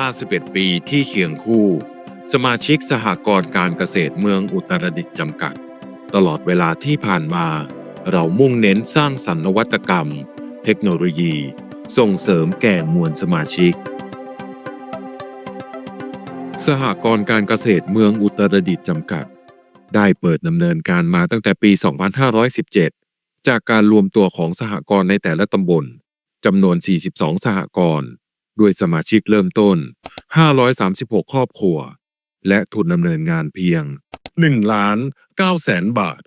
51 ปีที่เคียงคู่ สมาชิกสหกรณ์การเกษตรเมืองอุตรดิตถ์จำกัด ตลอดเวลาที่ผ่านมา เรามุ่งเน้นสร้างสรรค์นวัตกรรม เทคโนโลยี ส่งเสริมแก่มวลสมาชิก สหกรณ์การเกษตรเมืองอุตรดิตถ์จำกัด ได้เปิดดำเนินการมาตั้งแต่ปี 2517 จากการรวมตัวของสหกรณ์ในแต่ละตำบลจำนวน 42 สหกรณ์ ด้วยสมาชิกเริ่มต้น 536 ครอบครัว และทุนดำเนินงานเพียง1ล้าน9แสนบาท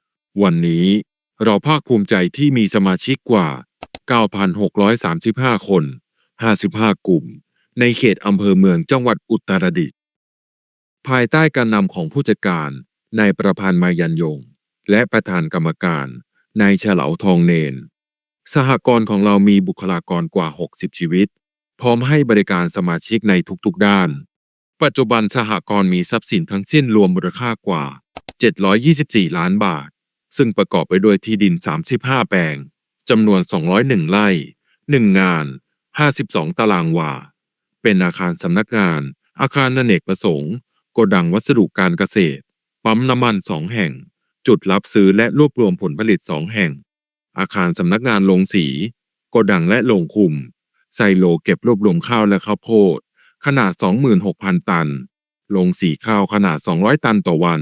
วันนี้เราภาคภูมิใจที่มีสมาชิกกว่า 9,635 คน 55 กลุ่ม ในเขตอำเภอเมืองจังหวัดอุตรดิตถ์ภายใต้การนำของผู้จัดการนายประพันธ์มายันยง และประธานกรรมการนายเฉลาทองเนน สหกรณ์ของเรามีบุคลากรกว่า 60 ชีวิต พร้อมให้บริการสมาชิกในทุกๆด้าน ปัจจุบันสหกรณ์มีทรัพย์สินทั้งสิ้นรวมมูลค่ากว่า 724 ล้านบาท ซึ่งประกอบไปด้วยที่ดิน 35 แปลงจำนวน 201 ไร่ 1 งาน 52 ตารางวา เป็นอาคารสำนักงาน อาคารอเนกประสงค์โกดังวัสดุการเกษตร ปั๊มน้ำมันสองแห่ง จุดรับซื้อและรวบรวมผลผลิตสองแห่ง อาคารสำนักงานโรงสี โกดังและโรงคุม ไซโลเก็บรวบรวมข้าวและข้าวโพด ขนาด 26,000 ตันโรงสีข้าวขนาด 200 ตันต่อวัน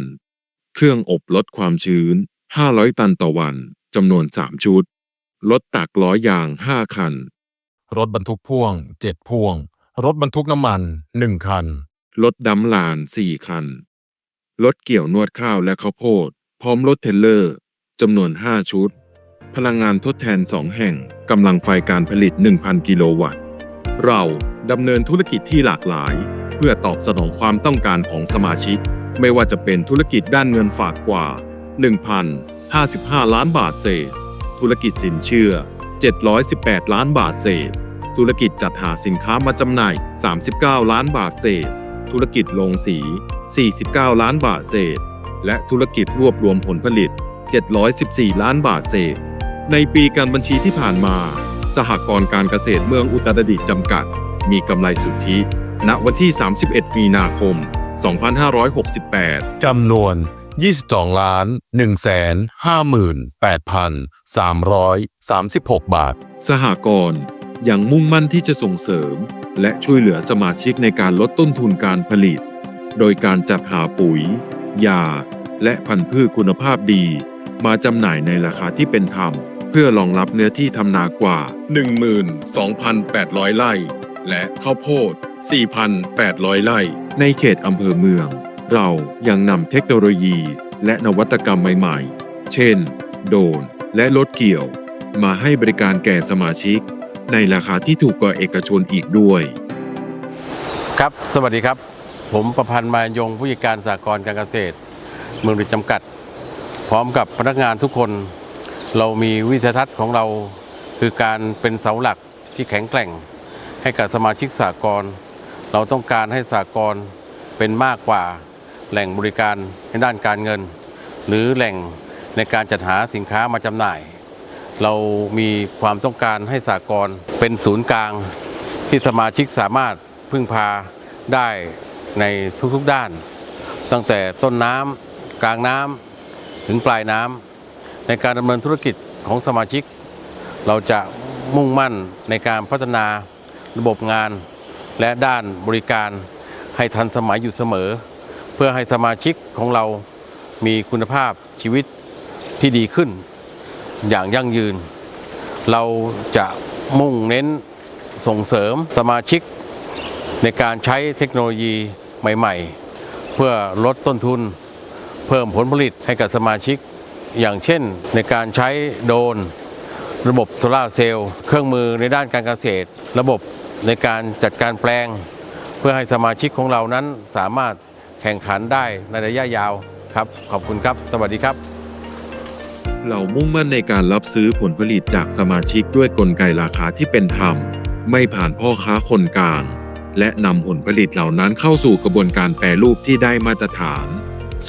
เครื่องอบลดความชื้น 500 ตันต่อวัน จำนวน 3 ชุด รถตักล้อยาง 5 คัน รถบรรทุกพ่วง 7 พ่วง รถบรรทุกน้ำมัน 1 คัน รถดำลาน 4 คัน รถเกี่ยวนวดข้าวและข้าวโพด พร้อมรถเทรลเลอร์จำนวน 5 ชุด พลังงานทดแทน 2 แห่งกำลังไฟการผลิต 1,000 กิโลวัตต์ เราดำเนินธุรกิจที่หลากหลาย เพื่อตอบสนองความต้องการของสมาชิก ไม่ว่าจะเป็นธุรกิจด้านเงินฝากกว่า 1,055 ล้านบาทเศษ ธุรกิจสินเชื่อ 718 ล้านบาทเศษ ธุรกิจจัดหาสินค้ามาจำหน่าย 39 ล้านบาทเศษ ธุรกิจโรงสี 49 ล้านบาทเศษ และธุรกิจรวบรวมผลผลิต 714 ล้านบาทเศษ ในปีการบัญชีที่ผ่านมา สหกรณ์การเกษตรเมืองอุตรดิตถ์จำกัด มีกำไรสุทธิ ณ วันที่ 31 มีนาคม 2568 จำนวน 22ล้าน1แสน58,336 บาท สหกรณ์ยังมุ่งมั่นที่จะส่งเสริม และช่วยเหลือสมาชิกในการลดต้นทุนการผลิต โดยการจัดหาปุ๋ย ยา และพันธุ์พืชคุณภาพดี มาจำหน่ายในราคาที่เป็นธรรม เพื่อรองรับเนื้อที่ทำนากว่า 12,800 ไร่ และข้าวโพด 4,800 ไร่ ในเขตอำเภอเมือง เรายังนำเทคโนโลยีและนวัตกรรมใหม่ๆ เช่น โดรนและรถเกี่ยว มาให้บริการแก่สมาชิก ในราคาที่ถูกกว่าเอกชนอีกด้วย ครับ สวัสดีครับ ผมประพันธ์มายงผู้จัดการสากลการเกษตร เมืองริดจำกัด พร้อมกับพนักงานทุกคน เรามีวิสัยทัศน์ของเราคือการเป็นเสาหลักที่แข็งแกร่ง ให้กับสมาชิกสากลเราต้องการให้สากลเป็นมากกว่าแหล่งบริการในด้านการเงิน หรือแหล่งในการจัดหาสินค้ามาจำหน่าย เรามีความต้องการให้สากลเป็นศูนย์กลาง ที่สมาชิกสามารถพึ่งพาได้ในทุกๆด้าน ตั้งแต่ต้นน้ำกลางน้ำถึงปลายน้ำ ในการดำเนินธุรกิจของสมาชิก เราจะมุ่งมั่นในการพัฒนาระบบงาน และด้านบริการให้ทันสมัยอยู่เสมอ เพื่อให้สมาชิกของเรามีคุณภาพชีวิตที่ดีขึ้น อย่างยั่งยืน เราจะมุ่งเน้นส่งเสริมสมาชิก ในการใช้เทคโนโลยีใหม่ ๆ เพื่อลดต้นทุน เพิ่มผลผลิตให้กับสมาชิก อย่างเช่น ในการใช้โดรนระบบโซลาเซลล์เครื่องมือในด้านการเกษตร ระบบในการจัดการแปลง เพื่อให้สมาชิกของเรานั้นสามารถแข่งขันได้ในระยะยาวครับ ขอบคุณครับ สวัสดีครับ เรามุ่งมั่นในการรับซื้อผลผลิตจากสมาชิกด้วยกลไกราคาที่เป็นธรรม ไม่ผ่านพ่อค้าคนกลาง และนำผลผลิตเหล่านั้นเข้าสู่กระบวนการแปรรูปที่ได้มาตรฐาน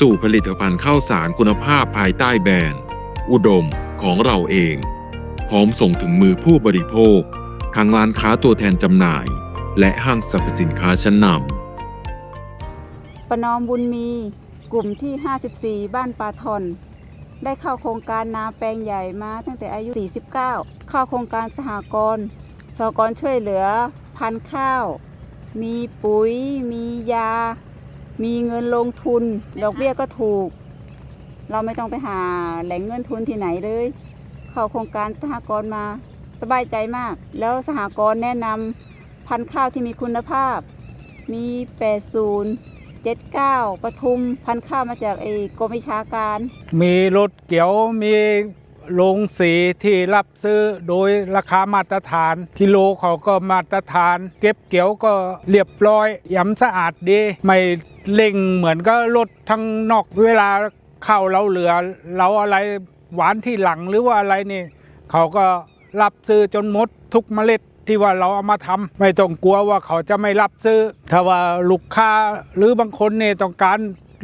สู่ผลิตภัณฑ์ข้าวสารคุณภาพภายใต้แบรนด์ อุดมของเราเอง พร้อมส่งถึงมือผู้บริโภค ทางร้านค้าตัวแทนจำหน่าย และห้างสรรพสินค้าชั้นนำประนอมบุญมีกลุ่มที่ 54 บ้านปาทอนได้เข้าโครงการนาแปลงใหญ่มาตั้งแต่อายุ 49 เข้าโครงการสหกรณ์สหกรณ์ช่วยเหลือ พันข้าว มีปุ๋ย มียา มีเงินลงทุน ดอกเบี้ยก็ถูก เราไม่ต้องไปหาแหล่งเงินทุนที่ไหนเลย เข้าโครงการสหกรณ์มาสบายใจมาก แล้วสหกรณ์แนะนำพันธุ์ข้าวที่มีคุณภาพ มี 80 79ปทุมพันธุ์ข้าวมาจากไอ้กรมวิชาการ มีรถเกี่ยวมีโรงสีที่รับซื้อโดยราคามาตรฐาน กิโลเขาก็มาตรฐาน เก็บเกี่ยวก็เรียบร้อยย้ำสะอาดดีไม่ เล่งเหมือนก็รถทางนอกเวลาเข้าเราเหลือ เราอะไรหวานที่หลังหรือว่าอะไรนี่ เขาก็รับซื้อจนหมดทุกเมล็ดที่ว่าเราเอามาทำไม่ต้องกลัวว่าเขาจะไม่รับซื้อ ถ้าว่าลูกค้าหรือบางคนเนี่ยต้องการ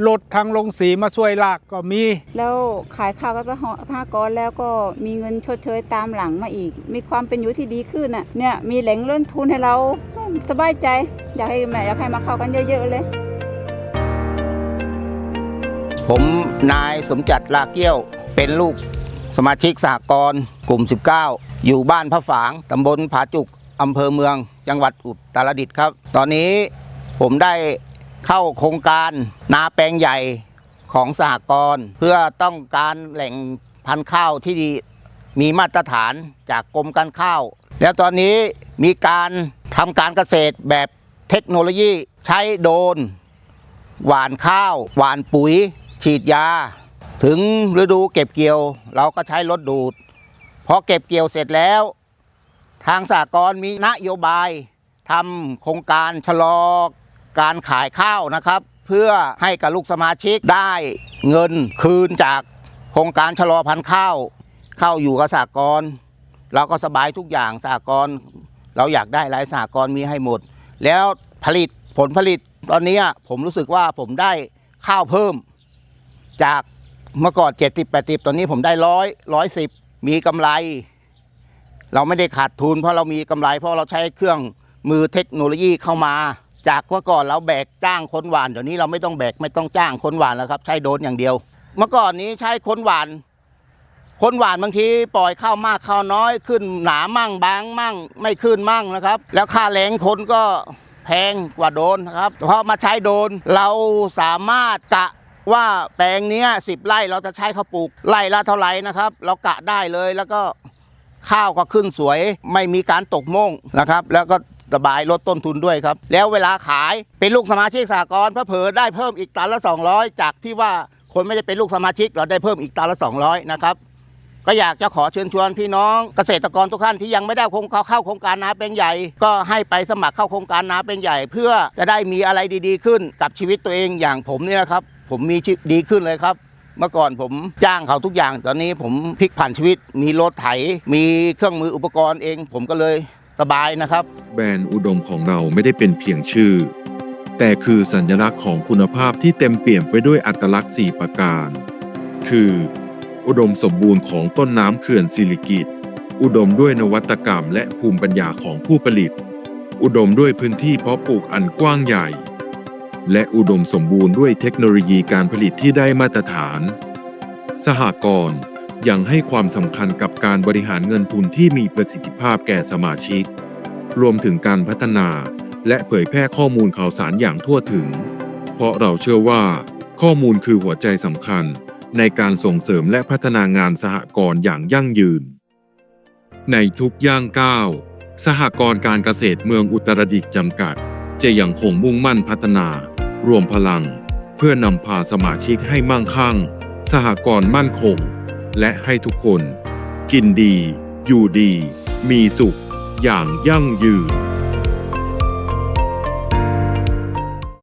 รถทางลงสีมาช่วยลากก็มี แล้วขายข้าวก็สหสหกรณ์แล้วก็มีเงินชดเชยตามหลังมาอีก มีความเป็นอยู่ที่ดีขึ้นน่ะเนี่ยมีแหล่งเล่นทุนให้เราสบายใจ อยากให้แม่อยากให้มาเข้ากันเยอะ ๆ เลย ผมนายสมจัดลาเกี้ยวเป็นลูกสมาชิกสหกรณ์กลุ่ม 19 อยู่บ้านพระฝางตำบลผาจุกอำเภอเมือง จังหวัดอุตรดิตถ์ครับ ตอนนี้ผมได้เข้าโครงการนาแปลงใหญ่ของสหกรณ์เพื่อต้องการแหล่งพันธุ์ข้าวที่ดีมีมาตรฐานจากกรมการข้าว แล้วตอนนี้มีการทำการเกษตรแบบเทคโนโลยีใช้โดน หว่านข้าว หว่านปุ๋ย ฉีดยา ถึงฤดูเก็บเกี่ยว เราก็ใช้รถดูดพอเก็บเกี่ยวเสร็จแล้ว ทางสากรมีนโยบายทำโครงการชะลอการขายข้าวนะครับ เพื่อให้กับลูกสมาชิกได้เงินคืนจากโครงการชะลอพันธุ์ข้าวเข้าอยู่กับสากรเราก็สบายทุกอย่างสากรเราอยากได้หลายสากรมีให้หมด แล้วผลิตผลผลิตตอนนี้ผมรู้สึกว่าผมได้ข้าวเพิ่ม จากเมื่อก่อน70 80ตอนนี้ผมได้ร้อยร้อยสิบมีกำไร เราไม่ได้ขาดทุน เพราะเรามีกำไร เพราะเราใช้เครื่องมือเทคโนโลยีเข้ามา จากเมื่อก่อนเราแบกจ้างคนหวานเดี๋ยวนี้เราไม่ต้องแบกไม่ต้องจ้างคนหวานแล้วครับ ใช้โดนอย่างเดียว เมื่อก่อนนี้ใช้คนหวาน คนหวานบางทีปล่อยข้าวมากข้าวน้อยขึ้นหนามั่งบางมั่งไม่ขึ้นมั่งนะครับ แล้วค่าแรงคนก็แพงกว่าโดนนะครับเพราะมาใช้โดนเราสามารถกะ ว่าแปลงนี้สิบไร่เราจะใช้ข้าวปลูกไร่ละเท่าไหร่นะครับ เรากะได้เลยแล้วก็ข้าวก็ขึ้นสวยไม่มีการตกม่งนะครับ แล้วก็สบายลดต้นทุนด้วยครับ แล้วเวลาขายเป็นลูกสมาชิกสหกรณ์เพื่อเผอได้เพิ่มอีกตันละ 200 จากที่ว่าคนไม่ได้เป็นลูกสมาชิกเราได้เพิ่มอีกตันละ 200 นะครับ ก็อยากจะขอเชิญชวนพี่น้องเกษตรกรทุกท่านที่ยังไม่ได้เข้าโครงการนาเป็นใหญ่ ก็ให้ไปสมัครเข้าโครงการนาเป็นใหญ่ เพื่อจะได้มีอะไรดี ๆ ขึ้นกับชีวิตตัวเองอย่างผมนี่นะครับ ผมมีชีวิตดีขึ้นเลยครับ เมื่อก่อนผมจ้างเขาทุกอย่าง ตอนนี้ผมพลิกผันชีวิต มีรถไถ มีเครื่องมืออุปกรณ์เอง ผมก็เลยสบายนะครับ แบรนด์อุดมของเราไม่ได้เป็นเพียงชื่อ แต่คือสัญลักษณ์ของคุณภาพที่เต็มเปี่ยมไปด้วยอัตลักษณ์ 4 ประการ คือ อุดมสมบูรณ์ของต้นน้ำเขื่อนสิริกิตอุดมด้วยนวัตกรรมและภูมิปัญญาของผู้ผลิต อุดมด้วยพื้นที่เพาะปลูกอันกว้างใหญ่ และอุดมสมบูรณ์ด้วยเทคโนโลยีการผลิตที่ได้มาตรฐาน สหกรณ์ยังให้ความสำคัญกับการบริหารเงินทุนที่มีประสิทธิภาพแก่สมาชิก รวมถึงการพัฒนาและเผยแพร่ข้อมูลข่าวสารอย่างทั่วถึง เพราะเราเชื่อว่า ข้อมูลคือหัวใจสำคัญในการส่งเสริมและพัฒนางานสหกรณ์อย่างยั่งยืน ในทุกย่างก้าวสหกรณ์การเกษตรเมืองอุตรดิตถ์จำกัด จะยังคงมุ่งมั่นพัฒนา รวมพลัง เพื่อนำพาสมาชิกให้มั่งคั่ง สหกรณ์มั่นคง และให้ทุกคน กินดี อยู่ดี มีสุข อย่างยั่งยืน